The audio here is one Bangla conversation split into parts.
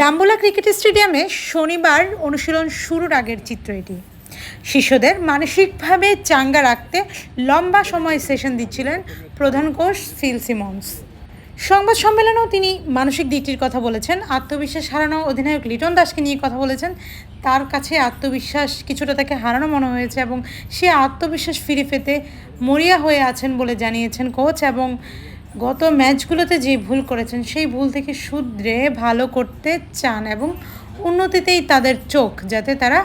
ডাম্বোলা ক্রিকেট স্টেডিয়ামে শনিবার অনুশীলন শুরুর আগের চিত্র এটি। শিশুদের মানসিকভাবে চাঙ্গা রাখতে লম্বা সময় সেশন দিচ্ছিলেন প্রধান কোচ ফিল সিমন্স। সংবাদ সম্মেলনেও তিনি মানসিক দিকটির কথা বলেছেন। আত্মবিশ্বাস হারানো অধিনায়ক লিটন দাসকে নিয়ে কথা বলেছেন। তার কাছে আত্মবিশ্বাস কিছুটা তাকে হারানো মনে হয়েছে এবং সে আত্মবিশ্বাস ফিরে পেতে মরিয়া হয়ে আছেন বলে জানিয়েছেন কোচ এবং গত ম্যাচগুলোতে যে ভুল করেছেন, সেই ভুল থেকে শুধরে ভালো করতে চান এবং উন্নতিতেই তাদের চোখ, যাতে তারা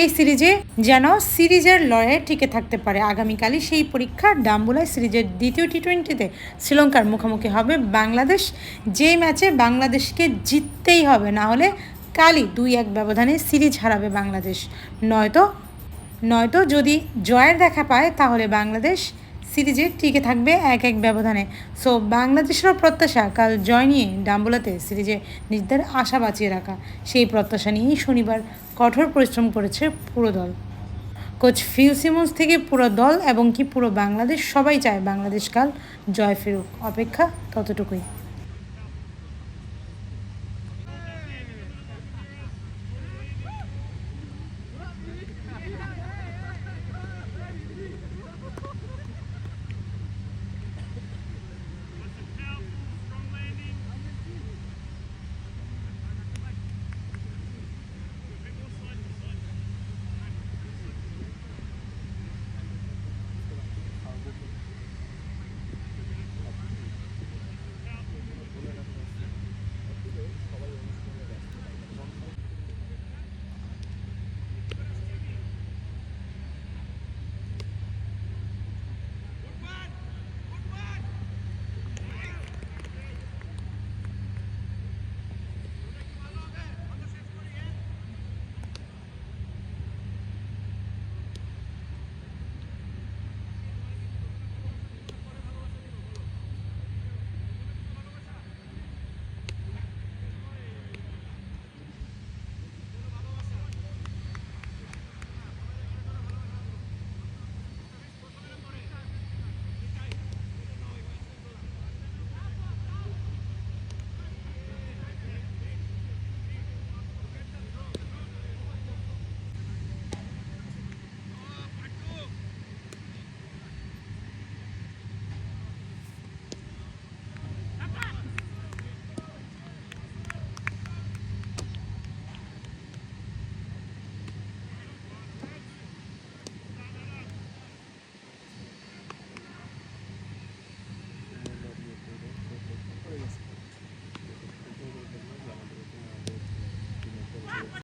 এই সিরিজে যেন সিরিজের লড়াইয়ে টিকে থাকতে পারে। আগামীকালই সেই পরীক্ষা ডাম্বুলায় সিরিজের দ্বিতীয় টি টোয়েন্টিতে শ্রীলঙ্কার মুখোমুখি হবে বাংলাদেশ। যে ম্যাচে বাংলাদেশকে জিততেই হবে, না হলে কালই দুই এক ব্যবধানে সিরিজ হারাবে বাংলাদেশ। নয়তো নয়তো যদি জয়ের দেখা পায়, তাহলে বাংলাদেশ সিরিজে টিকে থাকবে এক এক ব্যবধানে। সো, বাংলাদেশেরও প্রত্যাশা কাল জয় নিয়ে ডাম্বুলাতে সিরিজে নিজেদের আশা বাঁচিয়ে রাখা। সেই প্রত্যাশা নিয়েই শনিবার কঠোর পরিশ্রম করেছে পুরো দল। কোচ ফিল সিমন্স থেকে পুরো দল এবং কি পুরো বাংলাদেশ সবাই চায় বাংলাদেশ কাল জয় ফিরুক। অপেক্ষা ততটুকুই।